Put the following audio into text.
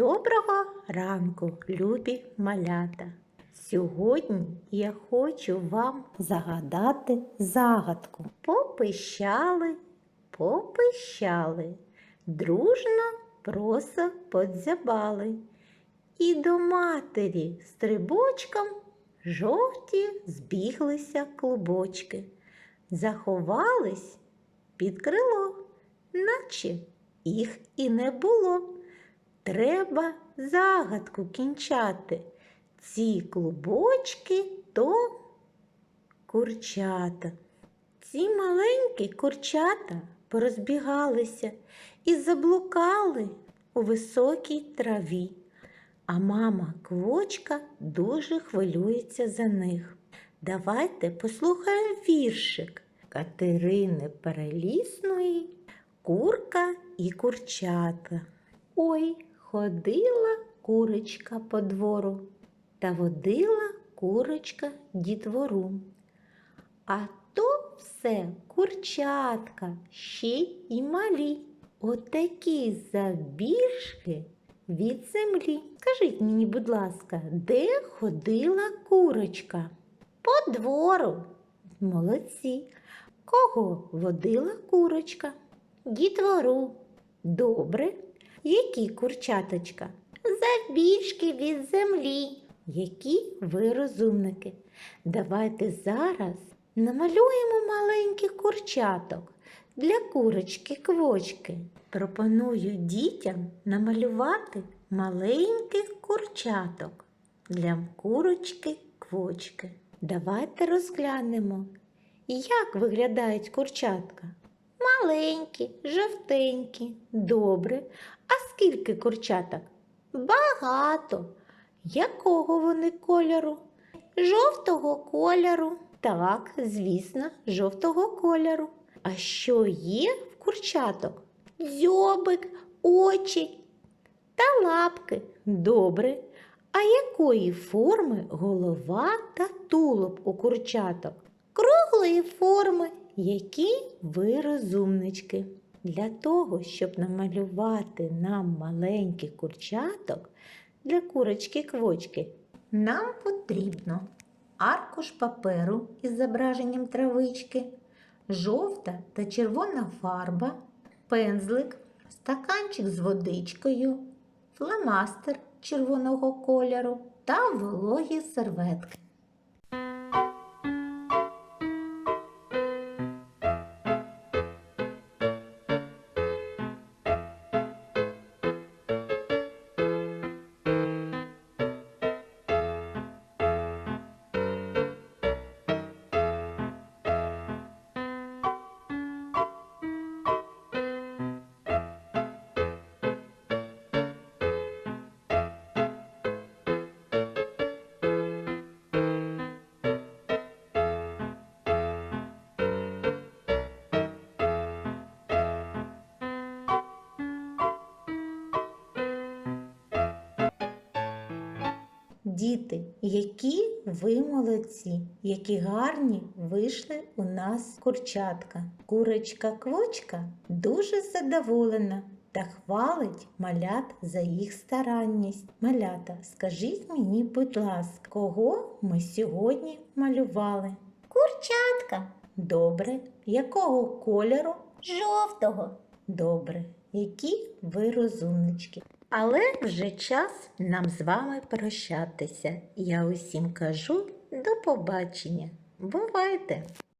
Доброго ранку, любі малята! Сьогодні я хочу вам загадати загадку. Попищали, попищали, дружно просто подзябали. І до матері стрибочком жовті збіглися клубочки, заховались під крило, наче їх і не було. Треба загадку кінчати. Ці клубочки то курчата. Ці маленькі курчата порозбігалися і заблукали у високій траві. А мама квочка дуже хвилюється за них. Давайте послухаємо віршик Катерини Перелісної Курка і курчата. Ой, ходила курочка по двору та водила курочка дітвору. А то все курчатка, ще й малі, отакі забіжки від землі. Скажіть мені, будь ласка, де ходила курочка? По двору. Молодці. Кого водила курочка? Дітвору. Добре. Які курчаточка? Забіжки від землі. Які ви розумники. Давайте зараз намалюємо маленьких курчаток для курочки квочки. Пропоную дітям намалювати маленьких курчаток для курочки квочки. Давайте розглянемо, як виглядають курчатка. Маленькі, жовтенькі, добре. А скільки курчаток? Багато. Якого вони кольору? Жовтого кольору. Так, звісно, жовтого кольору. А що є в курчаток? Дзьобик, очі та лапки. Добре. А якої форми голова та тулуб у курчаток? Круглої форми. Які ви розумнички. Для того, щоб намалювати нам маленьких курчаток для курочки-квочки, нам потрібно аркуш паперу із зображенням травички, жовта та червона фарба, пензлик, стаканчик з водичкою, фломастер червоного кольору та вологі серветки. Діти, які ви молодці, які гарні вийшли у нас курчатка. Курочка-квочка дуже задоволена та хвалить малят за їх старанність. Малята, скажіть мені, будь ласка, кого ми сьогодні малювали? Курчатка. Добре. Якого кольору? Жовтого. Добре. Які ви розумнички. Але вже час нам з вами прощатися. Я усім кажу до побачення. Бувайте!